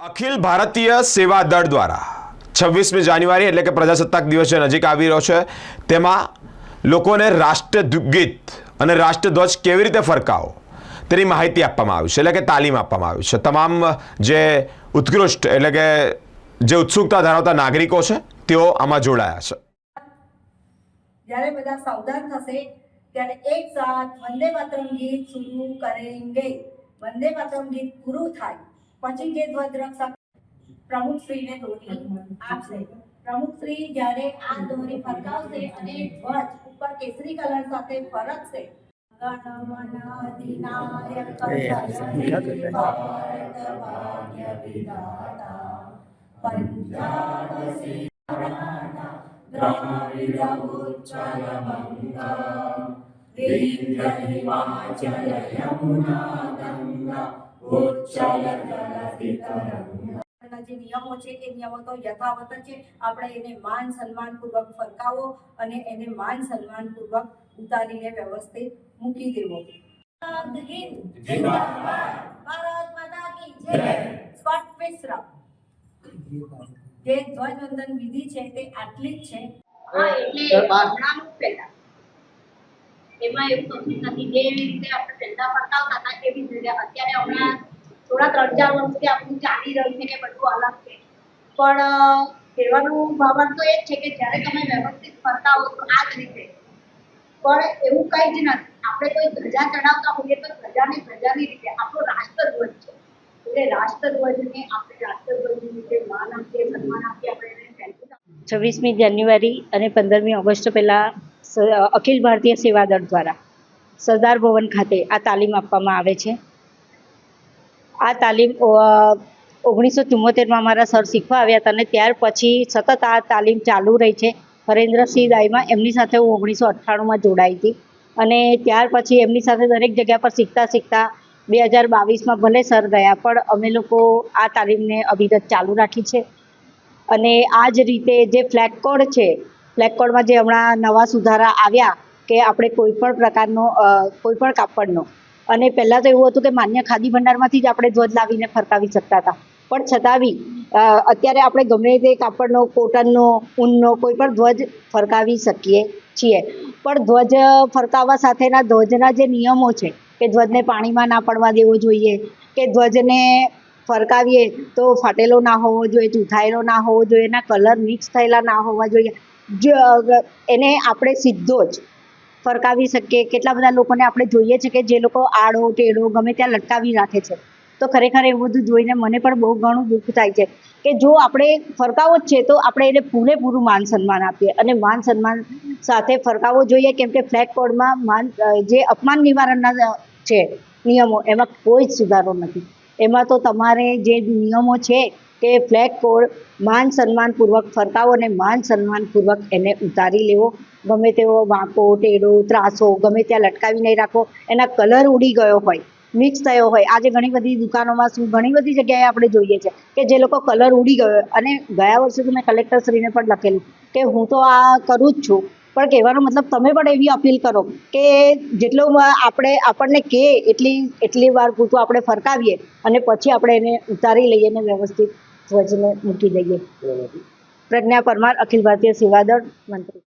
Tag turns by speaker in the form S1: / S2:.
S1: અખિલ ભારતીય સેવા દળ દ્વારા છવ્વીસમી જાન્યુઆરી એટલે કે પ્રજાસત્તાક દિવસ જે નજીક આવી રહ્યો છે, તેમાં લોકોને રાષ્ટ્રગીત અને રાષ્ટ્રધ્વજ કેવી રીતે ફરકાવો, તેની માહિતી આપવામાં આવી છે, એટલે કે તાલીમ આપવામાં આવી છે. તમામ જે ઉત્કૃષ્ટ એટલે કે જે ઉત્સુકતા ધરાવતા નાગરિકો છે, તેઓ આમાં જોડાયા છે.
S2: જ્યારે બધા સાવધાન થશે, ત્યારે એક સાથ વંદે માતરમ ગીત શરૂ કરેંગે. વંદે માતરમ ગીત પૂરું થાય. પછી જે પ્રમુખ શ્રીને દોરી. આપશે પ્રમુખ શ્રી જ્યારે આ દોરી ફરકાવશે અને ધ્વજ ઉપર કેસરી કલર સાથે ફરકશે. ગણમન અધિનાયક જે નિયમો છે એ નિયમો તો યથાવત છે. આપણે એને માન સન્માન પૂર્વક ફરકાવો અને એને માન સન્માન પૂર્વક ઉતારીને વ્યવસ્થિત મૂકી દેવો. ભારત. માતા કી જય. સ્કોટ મિશ્રા. જે ધ્વજવંદન વિધિ છે તે આટલી જ છે.
S3: હા એટલે પહેલા એમાં એવું કશું નથી. જે રીતે આપણે પહેલા ફરકાવતા હતા એવી જ અત્યારે હમણાં થોડા ત્રણ ચાર વર્ષથી આપણું ચાલી રહ્યું છે કે બધું અલગ છે. પણ કહેવાનું ભાવન તો એ જ છે કે જ્યારે તમે વ્યવસ્થિત ફરકાવો તો આ જ રીતે. પણ એવું કંઈ જ નથી. આપણે કોઈ ધજા ચડાવતા હોઈએ તો ધજાની ધજાની રીતે. આપણો રાષ્ટ્રધ્વજ છે. એટલે રાષ્ટ્રધ્વજને આપણે રાષ્ટ્રધ્વજની રીતે માન આપીએ, સન્માન આપીએ, આપણે એને
S4: છવ્વીસમી જાન્યુઆરી અને પંદરમી ઓગસ્ટ પહેલાં અખિલ ભારતીય સેવા દળ દ્વારા સરદાર ભવન ખાતે આ તાલીમ આપવામાં આવે છે. આ તાલીમ ઓગણીસો ચુમ્મોતેરમાં મારા સર શીખવા આવ્યા હતા અને ત્યાર પછી સતત આ તાલીમ ચાલુ રહી છે. હરેન્દ્રસિંહ દાઈમાં એમની સાથે હું ઓગણીસો અઠ્ઠાણુંમાં જોડાઈ હતી અને ત્યાર પછી એમની સાથે દરેક જગ્યા પર શીખતા શીખતા બે હજાર બાવીસમાં ભલે સર ગયા, પણ અમે લોકો આ તાલીમને અવિરત ચાલુ રાખી છે. અને આ જ રીતે જે ફ્લેગ કોડ છે ફ્લેગ કોડમાં જે હમણાં નવા સુધારા આવ્યા કે આપણે કોઈ પણ પ્રકારનો કોઈપણ કોઈ પણ કાપડનો. અને પહેલાં તો એવું હતું કે માન્ય ખાદી ભંડારમાંથી જ આપણે ધ્વજ લાવીને ફરકાવી શકતા હતા. પણ છતાં બી અત્યારે આપણે ગમે તે કાપડનો, કોટનનો, ઊનનો કોઈ પણ ધ્વજ ફરકાવી શકીએ છીએ. પણ ધ્વજ ફરકાવવા સાથેના ધ્વજના જે નિયમો છે કે ધ્વજને પાણીમાં ના પડવા દેવો જોઈએ, કે ધ્વજને ફરકાવીએ તો ફાટેલો ના હોવો જોઈએ ચૂથાયેલો ના હોવો જોઈએ, એના કલર મિક્સ થયેલા ના હોવા જોઈએ જો એને આપણે સીધો જ ફરકાવી શકીએ, કેટલા બધા લોકોને આપણે જોઈએ છે કે જે લોકો આડો ટેડો ગમે ત્યાં લટકાવી રાખે છે. તો ખરેખર એવું બધું જોઈને મને પણ બહુ ઘણું દુઃખ થાય છે કે જો આપણે ફરકાવો જ છે, તો આપણે એને પૂરેપૂરું માન સન્માન આપીએ. અને માન સન્માન સાથે ફરકાવવો જોઈએ, કેમ કે ફ્લેગ કોડમાં માન જે અપમાન નિવારણના છે નિયમો, એમાં કોઈ જ સુધારો નથી. એમાં તો તમારે જે નિયમો છે કે ફ્લેગ કોડ માન સન્માનપૂર્વક ફરકાવો અને માન સન્માનપૂર્વક એને ઉતારી લેવો. ગમે તેવો વાંકો, ટેડો, ત્રાસો, ગમે ત્યાં લટકાવી નહીં રાખો. એના કલર ઉડી ગયો હોય, મિક્સ થયો હોય. આજે ઘણી બધી દુકાનોમાં શું, ઘણી બધી જગ્યાએ આપણે જોઈએ છે કે જે લોકો કલર ઉડી ગયો. અને ગયા વર્ષે તો મેં કલેક્ટરશ્રીને પણ લખેલું કે હું તો આ કરું જ છું. પણ કહેવાનો મતલબ તમે પણ એવી અપીલ કરો કે જેટલું આપણે આપણને કહે એટલી એટલી વાર પૂરતું આપણે ફરકાવીએ અને પછી આપણે એને ઉતારી લઈએ અને વ્યવસ્થિત ધ્વજને મૂકી દઈએ. પ્રજ્ઞા પરમાર અખિલ ભારતીય સેવાદળ મંત્રી.